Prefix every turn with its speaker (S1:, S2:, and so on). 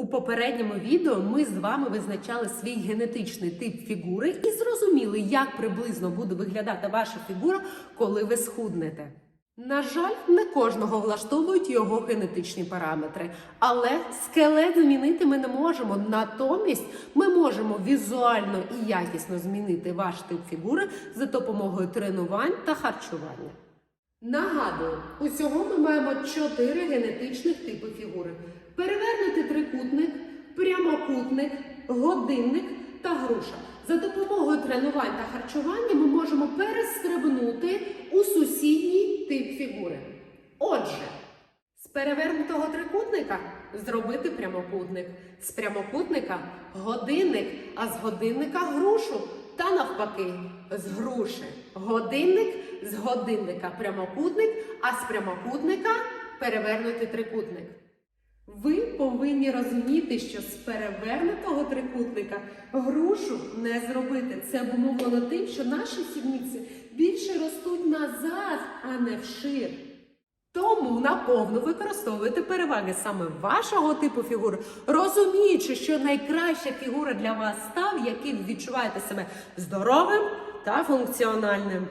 S1: У попередньому відео ми з вами визначали свій генетичний тип фігури і зрозуміли, як приблизно буде виглядати ваша фігура, коли ви схуднете. На жаль, не кожного влаштовують його генетичні параметри, але скелет змінити ми не можемо. Натомість ми можемо візуально і якісно змінити ваш тип фігури за допомогою тренувань та харчування. Нагадую, усього ми маємо чотири генетичних типи фігури: прямокутник, годинник та груша. За допомогою тренувань та харчування ми можемо перестрибнути у сусідній тип фігури. Отже, з перевернутого трикутника зробити прямокутник, з прямокутника годинник, а з годинника грушу. Та навпаки, з груші годинник, з годинника прямокутник, а з прямокутника перевернутий трикутник. Ви повинні розуміти, що з перевернутого трикутника грушу не зробити. Це обумовлено тим, що наші сідниці більше ростуть назад, а не вшир. Тому наповну використовуйте переваги саме вашого типу фігури, розуміючи, що найкраща фігура для вас та, в якій відчуваєте себе здоровим та функціональним.